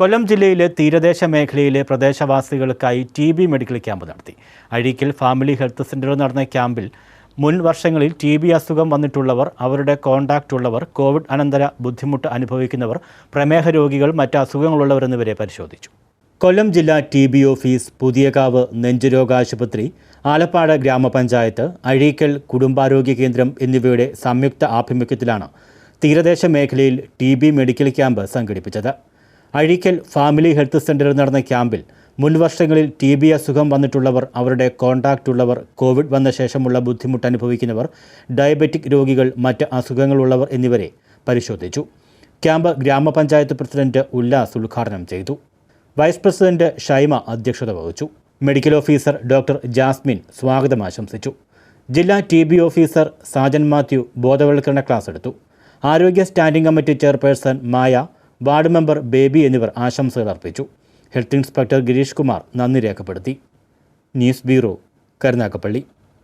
കൊല്ലം ജില്ലയിലെ തീരദേശ മേഖലയിലെ പ്രദേശവാസികൾക്കായി ടി ബി മെഡിക്കൽ ക്യാമ്പ് നടത്തി. അഴീക്കൽ ഫാമിലി ഹെൽത്ത് സെന്ററിൽ നടന്ന ക്യാമ്പിൽ മുൻ വർഷങ്ങളിൽ ടി ബി അസുഖം വന്നിട്ടുള്ളവർ അവരുടെ കോണ്ടാക്റ്റ് ഉള്ളവർ കോവിഡ് അനന്തര ബുദ്ധിമുട്ട് അനുഭവിക്കുന്നവർ പ്രമേഹ രോഗികൾ മറ്റ് അസുഖങ്ങളുള്ളവർ എന്നിവരെ പരിശോധിച്ചു. കൊല്ലം ജില്ലാ ടി ബി ഓഫീസ് പുതിയകാവ് നെഞ്ചുരോഗ ആശുപത്രി ആലപ്പാട് ഗ്രാമപഞ്ചായത്ത് അഴീക്കൽ കുടുംബാരോഗ്യ കേന്ദ്രം എന്നിവയുടെ സംയുക്ത ആഭിമുഖ്യത്തിലാണ് തീരദേശ മേഖലയിൽ ടി ബി മെഡിക്കൽ ക്യാമ്പ് സംഘടിപ്പിച്ചത്. അഴീക്കൽ ഫാമിലി ഹെൽത്ത് സെന്ററിൽ നടന്ന ക്യാമ്പിൽ മുൻവർഷങ്ങളിൽ ടി ബി അസുഖം വന്നിട്ടുള്ളവർ അവരുടെ കോണ്ടാക്റ്റ് ഉള്ളവർ കോവിഡ് വന്ന ശേഷമുള്ള ബുദ്ധിമുട്ട് അനുഭവിക്കുന്നവർ ഡയബറ്റിക് രോഗികൾ മറ്റ് അസുഖങ്ങളുള്ളവർ എന്നിവരെ പരിശോധിച്ചു. ക്യാമ്പ് ഗ്രാമപഞ്ചായത്ത് പ്രസിഡന്റ് ഉല്ലാസ് ഉദ്ഘാടനം ചെയ്തു. വൈസ് പ്രസിഡന്റ് ഷൈമ അധ്യക്ഷത വഹിച്ചു. മെഡിക്കൽ ഓഫീസർ ഡോക്ടർ ജാസ്മിൻ സ്വാഗതം ആശംസിച്ചു. ജില്ലാ T B officer Sajan Mathew ബോധവൽക്കരണ ക്ലാസ് എടുത്തു. ആരോഗ്യ standing committee chairperson Maya ward member Baby എന്നിവർ ആശംസകൾ അർപ്പിച്ചു. ഹെൽത്ത് ഇൻസ്പെക്ടർ ഗിരീഷ് കുമാർ നന്ദി രേഖപ്പെടുത്തി. News bureau Karunagappally.